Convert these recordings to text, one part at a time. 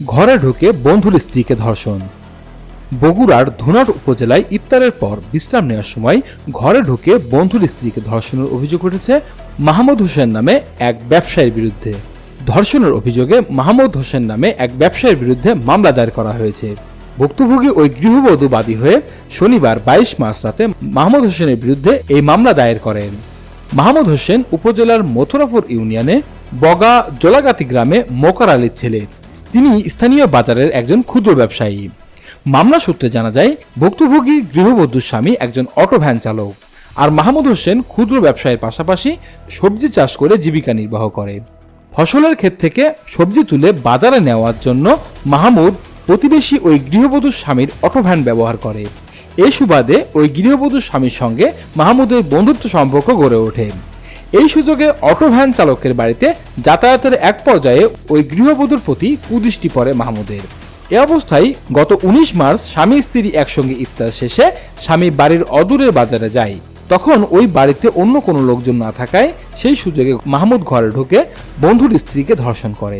ঘরে ঢুকে বন্ধুর স্ত্রীকে ধর্ষণ। বগুড়ার ধুনট উপজেলায় ইফতারের পর বিশ্রাম নেওয়ার সময় ঘরে ঢুকে বন্ধুর স্ত্রীকে ধর্ষণের অভিযোগ উঠেছে মাহমুদ হোসেন নামে এক ব্যবসায়ীর বিরুদ্ধে। ধর্ষণের অভিযোগে মাহমুদ হোসেন নামে এক ব্যবসায়ীর বিরুদ্ধে মামলা দায়ের করা হয়েছে। ভুক্তভোগী ওই গৃহবধূ বাদী হয়ে শনিবার বাইশ মার্চ রাতে মাহমুদ হোসেনের বিরুদ্ধে এই মামলা দায়ের করেন। মাহমুদ হোসেন উপজেলার মথুরাপুর ইউনিয়নে বগা জোলাগাতি গ্রামে মোকার আলীর ছেলে। তিনি স্থানীয় বাজারের একজন ক্ষুদ্র ব্যবসায়ী। মামলা সূত্রে জানা যায়, ভুক্তভোগী গৃহবধূর স্বামী একজন অটো ভ্যান চালক আর মাহমুদ হোসেন ক্ষুদ্র ব্যবসায়ের পাশাপাশি সবজি চাষ করে জীবিকা নির্বাহ করে। ফসলের ক্ষেত থেকে সবজি তুলে বাজারে নেওয়ার জন্য মাহমুদ প্রতিবেশী ওই গৃহবধূর স্বামীর অটো ভ্যান ব্যবহার করে। এই সুবাদে ওই গৃহবধূর স্বামীর সঙ্গে মাহমুদের বন্ধুত্ব সম্পর্ক গড়ে ওঠে। এই সুযোগে অটো ভ্যান চালকের বাড়িতে যাতায়াতের এক পর্যায়ে ওই গৃহবধূর প্রতি কুদৃষ্টি পড়ে মাহমুদের। এ অবস্থায় গত উনিশ মার্চ স্বামী স্ত্রী একসঙ্গে ইফতার শেষে স্বামী বাড়ির অদূরের বাজারে যায়। তখন ওই বাড়িতে অন্য কোনো লোকজন না থাকায় সেই সুযোগে মাহমুদ ঘরে ঢুকে বন্ধুর স্ত্রীকে ধর্ষণ করে।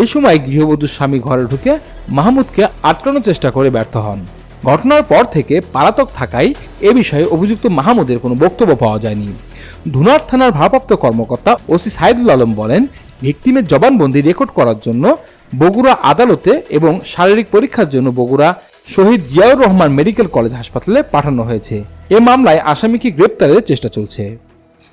এই সময় গৃহবধূর স্বামী ঘরে ঢুকে মাহমুদকে আটকানোর চেষ্টা করে ব্যর্থ হন। ঘটনার পর থেকে পালাতক থাকায় এ বিষয়ে অভিযুক্ত মাহমুদের কোনো বক্তব্য পাওয়া যায়নি। ধুনার থানার ভারপ্রাপ্ত কর্মকর্তা ওসি সাইদুল আলম বলেন ভিকটিমের জবানবন্দি রেকর্ড করার জন্য বগুড়া আদালতে এবং শারীরিক পরীক্ষার জন্য বগুড়া শহীদ জিয়াউর রহমান মেডিকেল কলেজ হাসপাতালে পাঠানো হয়েছে। এ মামলায় আসামিকে গ্রেপ্তারের চেষ্টা চলছে।